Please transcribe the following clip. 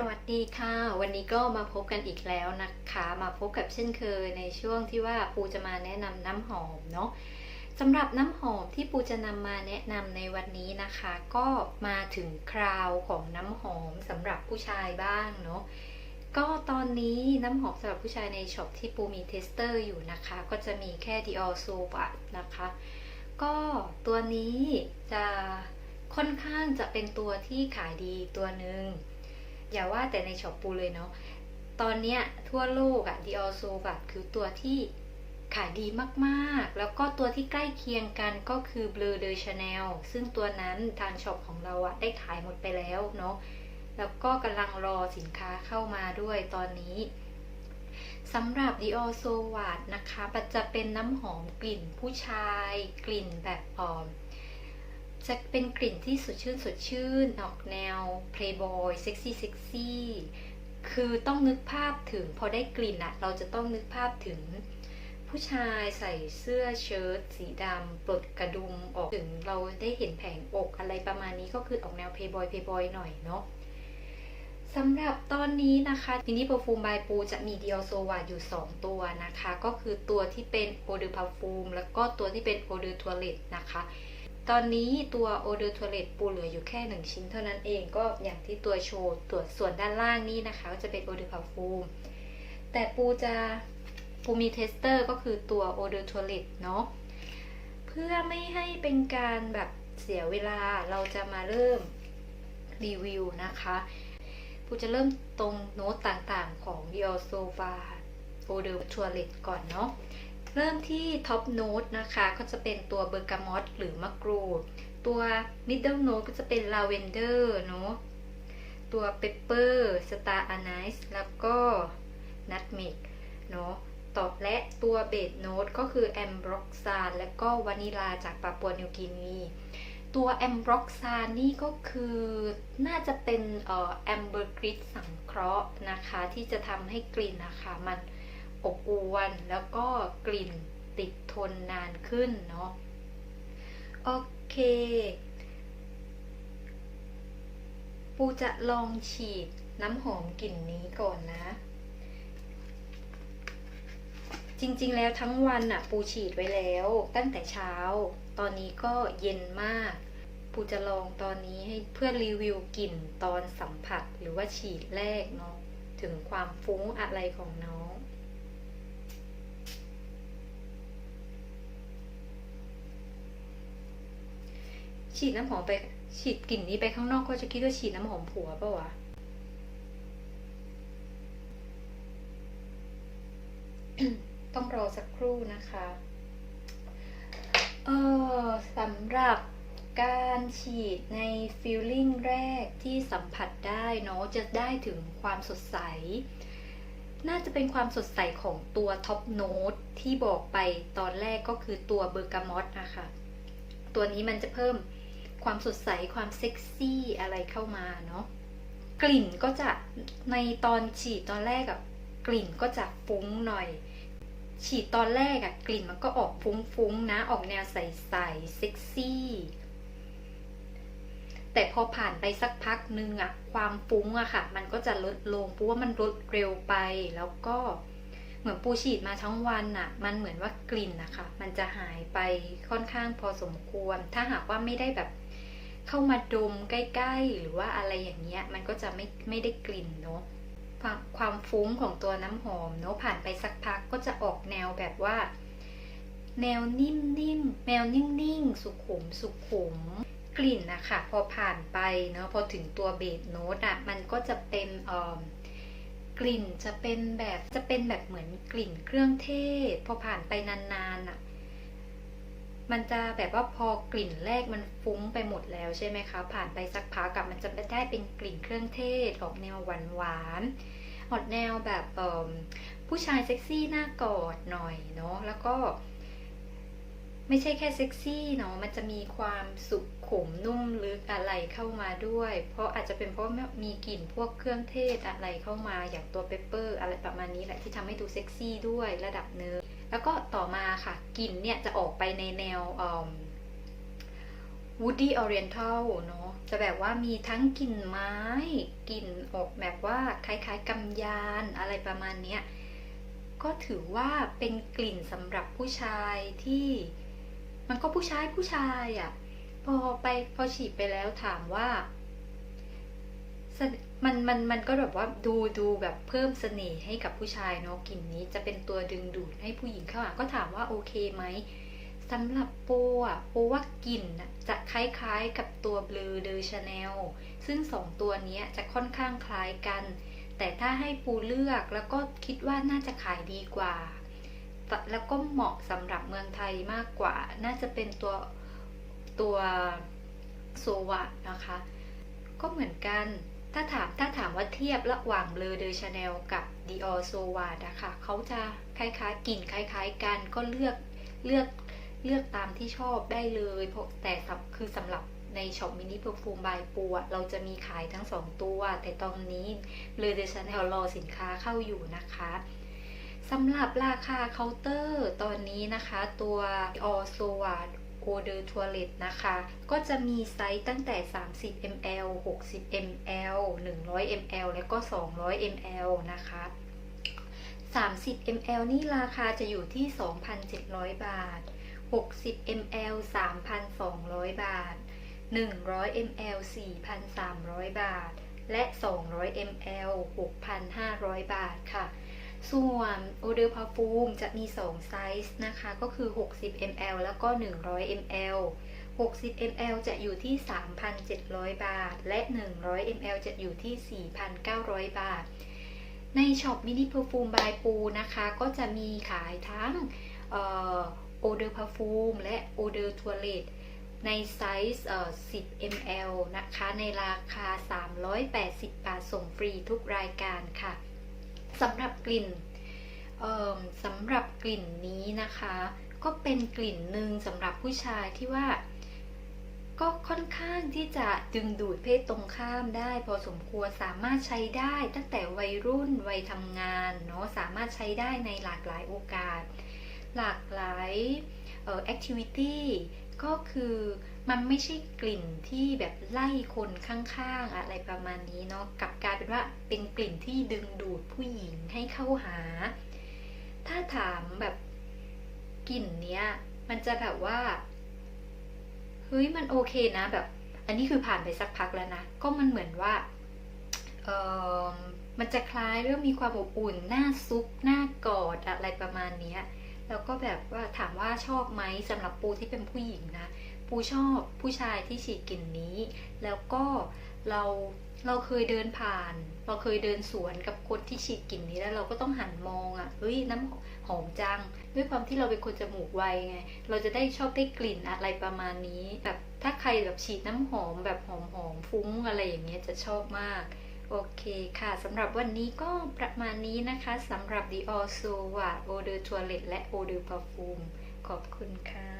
สวัสดีค่ะ วันนี้ก็มาพบกันอีกแล้วนะคะ มาพบกับเช่นเคยในช่วงที่ว่าปูจะมาแนะนำน้ำหอมเนาะสำหรับน้ำหอมที่ปูจะนำมาแนะนำในวันนี้นะคะ ก็มาถึงคราวของน้ำหอมสำหรับผู้ชายบ้างเนาะก็ตอนนี้น้ำหอมสำหรับผู้ชายในช็อปที่ปูมีเทสเตอร์อยู่นะคะ ก็จะมีแค่ Dior s o b a นะคะ ก็ตัวนี้จะค่อนข้างจะเป็นตัวที่ขายดีตัวหนึ่ง อย่าว่าแต่ในช็อปปูเลยเนาะตอนเนี้ยทั่วโลกอะ Dior s o b a คือตัวที่ขายดีมากๆ แล้วก็ตัวที่ใกล้เคียงกันก็คือ Bleu de Chanel ซึ่งตัวนั้นทางช็อปของเราอะได้ขายหมดไปแล้วเนาะ แล้วก็กำลังรอสินค้าเข้ามาด้วยตอนนี้สำหรับ Dior s o w a t นะคะ มันจะเป็นน้ำหอมกลิ่นผู้ชาย กลิ่นแบบออม จะเป็นกลิ่นที่สดชื่นสดชื่น ออกแนว playboy เซ็กซี่เซ็กซี่คือต้องนึกภาพถึงพอได้กลิ่นอะเราจะต้องนึกภาพถึง ผู้ชายใส่เสื้อเชิ้ตสีดำปลดกระดุมออกถึงเราได้เห็นแผงอกอะไรประมาณนี้ก็คือออกแนว playboy playboy หน่อยเนาะสำหรับตอนนี้นะคะมินิ p e r f u m e by ปูจะมี Dior s o w a อยู่ 2 ตัวนะคะ ก็คือตัวที่เป็น Eau de Parfum แล้วก็ตัวที่เป็น Eau de Toilette นะคะ ตอนนี้ตัว Eau de Toilette ปูเหลืออยู่แค่ 1 ชิ้นเท่านั้นเองก็อย่างที่ตัวโชว์ตัวส่วนด้านล่างนี้นะคะก็จะเป็น Eau de Parfum แต่ปูจะปูมีเทสเตอร์ก็คือตัว Eau de Toilette เนาะเพื่อไม่ให้เป็นการแบบเสียเวลาเราจะมาเริ่มรีวิวนะคะปูจะเริ่มตรงโน้ตต่างๆของ Dior s o v a Eau de Toilette ก่อนเนาะ เริ่มที่ท็อปโน้ตนะคะ ก็จะเป็นตัวเบอร์กามอตหรือมะกรูด ตัวมิดเดิลโน้ตก็จะเป็นลาเวนเดอร์เนาะ ตัวเปปเปอร์สตาร์อานไส์แล้วก็นัทเมกเนาะต่อและตัวเบสโน้ตก็คือแอมบร็อกซานและก็วานิลาจากปาปัวนิวกินีตัวแอมบร็อกซานนี่ก็คือน่าจะเป็นเอ่อแอมเบอร์กริดสังเคราะห์นะคะ ที่จะทำให้กลิ่นนะคะมัน อบอวลแล้วก็กลิ่นติดทนนานขึ้นเนาะโอเค ปูจะลองฉีดน้ำหอมกลิ่นนี้ก่อนนะ จริงๆแล้วทั้งวันน่ะปูฉีดไว้แล้วตั้งแต่เช้า ตอนนี้ก็เย็นมาก ปูจะลองตอนนี้ให้เพื่อรีวิวกลิ่นตอนสัมผัสหรือว่าฉีดแรกเนาะถึงความฟุ้งอะไรของน้อง ฉีดน้ำหอมไป ฉีดกลิ่นนี้ไปข้างนอกก็จะคิดว่าฉีดน้ำหอมผัวปล่าวะต้องรอสักครู่นะคะเออสำหรับการฉีดในฟิลลิ่งแรกที่สัมผัสได้เนาะจะได้ถึงความสดใส น่าจะเป็นความสดใสของตัวท็อปโน้ตที่บอกไปตอนแรกก็คือตัวเบอร์กามอตนะคะ ตัวนี้มันจะเพิ่ม ความสดใสความเซ็กซี่อะไรเข้ามาเนาะกลิ่นก็จะในตอนฉีดตอนแรกอะกลิ่นก็จะฟุ้งหน่อย ฉีดตอนแรกอะกลิ่นมันก็ออกฟุ้งๆนะ ออกแนวใสๆเซ็กซี่แต่พอผ่านไปสักพักนึงอะความฟุ้งอะค่ะ มันก็จะลดลงเพราะว่ามันลดเร็วไป แล้วก็เหมือนปูฉีดมาทั้งวันอะมันเหมือนว่ากลิ่นนะคะมันจะหายไปค่อนข้างพอสมควร ถ้าหากว่าไม่ได้แบบ เข้ามาดมใกล้ๆ หรือว่าอะไรอย่างเงี้ยมันก็จะไม่ไม่ได้กลิ่นเนาะความความฟุ้งของตัวน้ำหอมเนาะผ่านไปสักพักก็จะออกแนวแบบว่า แนวนิ่มๆแนวนิ่งๆ สุขุมสุขุมกลิ่นนะคะพอผ่านไปเนาะพอถึงตัวเบสโน้ตอะมันก็จะเป็นเอ่อกลิ่นจะเป็นแบบจะเป็นแบบเหมือนกลิ่นเครื่องเทศ พอผ่านไปนานๆอะ มันจะแบบว่าพอกลิ่นแรกมันฟุ้งไปหมดแล้วใช่ไหมคะ ผ่านไปสักพักกับมันจะได้เป็นกลิ่นเครื่องเทศออกแนวหวานหวานออกแนวแบบผู้ชายเซ็กซี่หน้ากอดหน่อยเนาะแล้วก็ ไม่ใช่แค่เซ็กซี่เนาะมันจะมีความสุขุมนุ่มลึกอะไรเข้ามาด้วย เพราะอาจจะเป็นเพราะมีกลิ่นพวกเครื่องเทศอะไรเข้ามาอย่างตัวเปปเปอร์ อะไรประมาณนี้แหละที่ทำให้ดูเซ็กซี่ด้วยระดับเนื้อ แล้วก็ต่อมาค่ะกลิ่นเนี่ยจะออกไปในแนว Woody Oriental เนาะจะแบบว่ามีทั้งกลิ่นไม้กลิ่นออกแบบว่าคล้ายๆกำยานอะไรประมาณเนี้ยก็ถือว่าเป็นกลิ่นสำหรับผู้ชายที่มันก็ผู้ชายผู้ชายอะ่ะพอไปพอฉีดไปแล้วถามว่า มันมันมันก็แบบว่าดูดูแบบเพิ่มเสน่ห์ให้กับผู้ชายเนาะกลิ่นนี้จะเป็นตัวดึงดูดให้ผู้หญิงเข้าหาก็ถามว่าโอเคไหมสำหรับปูอะปูว่ากลิ่นจะคล้ายๆกับตัวเบลอเดอชาแนลซึ่งสองตัวนี้จะค่อนข้างคล้ายกัน แต่ถ้าให้ปูเลือกแล้วก็คิดว่าน่าจะขายดีกว่า แล้วก็เหมาะสำหรับเมืองไทยมากกว่า น่าจะเป็นตัวตัวโซวะนะคะ ก็เหมือนกัน ถ้าถามถ้าถามว่าเทียบระหว่างเบลอเดอชาแนลกับ Dior s o w a นะคะเขาจะคล้ายๆกลิ่นคล้ายๆกันก็เลือกเลือกเลือกตามที่ชอบได้เลยเพราะแต่สำคือสำหรับในช็อปมินิเพอร์ฟูมบายปูอะเราจะมีขายทั้ง 2 ตัว แต่ตอนนี้เบลอเดอชาแนลรอสินค้าเข้าอยู่นะคะสำหรับราคาเคาน์เตอร์ตอนนี้นะคะ ตัว Dior s o w a โอเด อร์ทัวเลตนะคะ ก็จะมีไซส์ตั้งแต่ 30 ml 60 ml 100 ml และก็ 200 ml นะคะ 30 ml นี่ราคาจะอยู่ที่ 2,700 บาท 60 ml 3,200 บาท 100 ml 4,300 บาท และ 200 ml 6,500 บาทค่ะ ส่วนโอเดอร์พาฟูมจะมี 2 ไซส์นะคะ ก็คือ 60 ml แล้วก็ 100 ml 60 ml จะอยู่ที่ 3,700 บาท และ 100 ml จะอยู่ที่ 4,900 บาท ในช็อปมินิเพอร์ฟูมบายปูนะคะ ก็จะมีขายทั้งโอเดอร์พาฟูมและโอเดอร์ทัวเลตในไซส์ 10 ml นะคะ ในราคา 380 บาทส่งฟรีทุกรายการค่ะ สำหรับกลิ่นสำหรับกลิ่นนี้นะคะ ก็เป็นกลิ่นหนึ่งสำหรับผู้ชายที่ว่า ก็ค่อนข้างที่จะดึงดูดเพศตรงข้ามได้ พอสมควรสามารถใช้ได้ ตั้งแต่วัยรุ่นวัยทำงานเนาะสามารถใช้ได้ในหลากหลายโอกาส หลากหลายแอคทิวิตี้ ก็คือมันไม่ใช่กลิ่นที่แบบไล่คนข้างๆ อะไรประมาณนี้เนาะกับกลายเป็นว่าเป็นกลิ่นที่ดึงดูดผู้หญิงให้เข้าหา ถ้าถามแบบกลิ่นเนี้ย มันจะแบบว่าเฮ้ยมันโอเคนะแบบ อันนี้คือผ่านไปสักพักแล้วนะ ก็มันเหมือนว่าเออมันจะคล้ายเรื่องมีความอบอุ่นหน้าซุปหน้ากอดอะไรประมาณเนี้ย แล้วก็แบบว่าถามว่าชอบไหมสำหรับปูที่เป็นผู้หญิงนะปูชอบผู้ชายที่ฉีดกลิ่นนี้ แล้วก็เราเราเคยเดินผ่าน เราเคยเดินสวนกับคนที่ฉีดกลิ่นนี้แล้วเราก็ต้องหันมองอะ่ะเฮ้ยน้ำหอมจัง ด้วยความที่เราเป็นคนจมูกไวไง เราจะได้ชอบได้กลิ่นอะไรประมาณนี้แบบถ้าใครแบบฉีดน้ำหอมแบบหอมหอมฟุ้งอะไรอย่างเงี้ยจะชอบมาก โอเคค่ะสำหรับวันนี้ก็ประมาณนี้นะคะสำหรับ The All s o w a Eau de Toilette และ Eau de Parfum ขอบคุณค่ะ